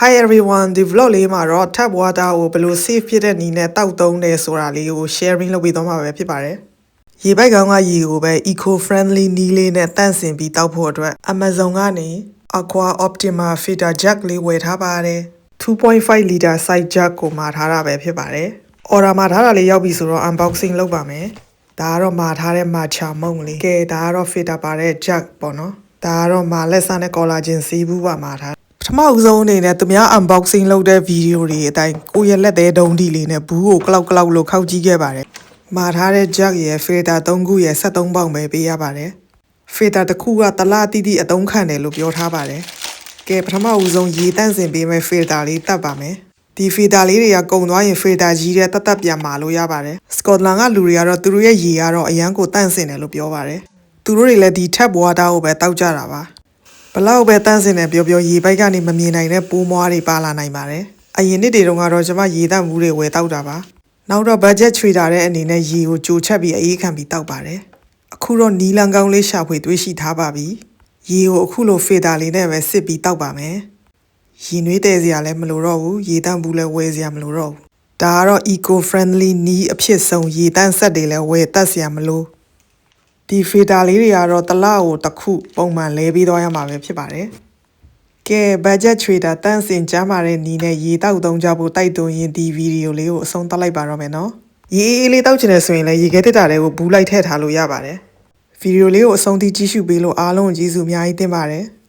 Hi everyone ဒီ vlog လေးမှာတော့ tap water ကိုဘယ်လို save ဖြစ်တဲ့နည်းနဲ့တောက်သုံးတယ်ဆိုတာလေးကို sharing လုပ်ပေးသွားမှာပဲဖြစ်ပါတယ်။ရေပိုက်ကောင်ကရေကိုပဲ eco friendly နည်းလေးနဲ့တန့်စင်ပြီးတောက်ဖို့အတွက် Amazon ကနေ Aqua Optima filter jug လေးဝယ်ထားပါတယ်။2.5 liter size jug ကိုမှာထားတာပဲဖြစ်ပါတယ်။ order မှာထားတာလေးရောက်ပြီဆိုတော့ unboxing လုပ်ပါမယ်။ဒါကတော့မှာထားတဲ့ matcha မုန့်လေး။ကဲဒါကတော့ filter ပါတဲ့ jug ပေါ့နော်။ဒါကတော့မှာလက်စားနဲ့ collagen စီးဘူးပါမှာထားပ ထမအဦးဆုံးအနေနဲ့သူများ unboxing လုပ်တဲ့ဗီဒီယိုတွေအတိုင်းကိုယ့်ရဲ့လက်သေးတုံးတီလေးနဲ့ဘူးကိုကလောက် ကလောက်လို့ခောက်ကြည့်ခဲ့ပါတယ်။မာထားတဲ့ jug ရဲ့ filter 3ခုရဲ့73ပေါင်ပဲပေးရပါတယ်။ filter တစ်ခုကတလားတိတိအသုံးခံတယ်လို့ပြောထားပါတယ်။ကဲပထမအဦးဆုံးရေတန့်စင်ပေးမဲ့ filter လေးတတ်ပါမယ်။ဒီ filter လေးတွေကကုန်သွားရင် filter ကြီးတဲ့တတ်တတ်ပြန်မာလို့ရပါတယ်။ Scotland ကလူတွေကတော့သူတို့ရဲ့ရေကတော့အရန်ကိုတန့်စင်တယ်လို့ပြောပါတယ်။သူတို့တွေလည်းဒီ tap water ကိုပဲတောက်ကြတာပါ။ ဘလောက်ပဲတန်းစင်တယ်ပြောပြောရေပိုက်ကနေမမြင်နိုင်တဲ့ပိုးမွားတွေပါလာနိုင်ပါတယ်။အရင်နှစ်တွေတုန်းကတော့ကျွန်မရေတန့်မှုတွေဝယ်တောက်တာပါ။နောက်တော့ budget ချွေတာတဲ့အနေနဲ့ရေကိုကြိုချက်ပြီးအေးခံပြီးတောက်ပါတယ်။အခုတော့နီလန်ကောင်းလေးရှာဖွေတွေးရှိထားပါပြီ။ရေကိုအခုလိုဖေတာလေးနဲ့ပဲစစ်ပြီးတောက်ပါမယ်။ရေနွေးတဲ့စရာလည်းမလိုတော့ဘူးရေတန့်ဘူးလည်းဝယ်စရာမလိုတော့ဘူး။ဒါကတော့ eco friendly နီးအဖြစ်ဆုံးရေတန့်ဆက်တွေလည်းဝယ်တတ်စရာမလို ဒီဖီတာလေးတွေကတော့တစ်လကိုတစ်ခုပုံမှန်လဲပြီးသွားရမှာပဲဖြစ်ပါတယ်။ကဲ budget trader တန်းစင်ကြမ်းပါတဲ့နီးနဲ့ရေတောက်သုံးကြဖို့တိုက်တွန်းရင်ဒီဗီဒီယိုလေးကိုအဆုံးသတ်လိုက်ပါတော့မယ်နော်။ရေအေးလေးတောက်ချင်တယ်ဆိုရင်လည်းရေခဲတက်တာတွေကိုဘူးလိုက်ထည့်ထားလို့ရပါတယ်။ဗီဒီယိုလေးကိုအဆုံးထိကြည့်ရှုပေးလို့အားလုံးကိုကျေးဇူးအများကြီးတင်ပါတယ်။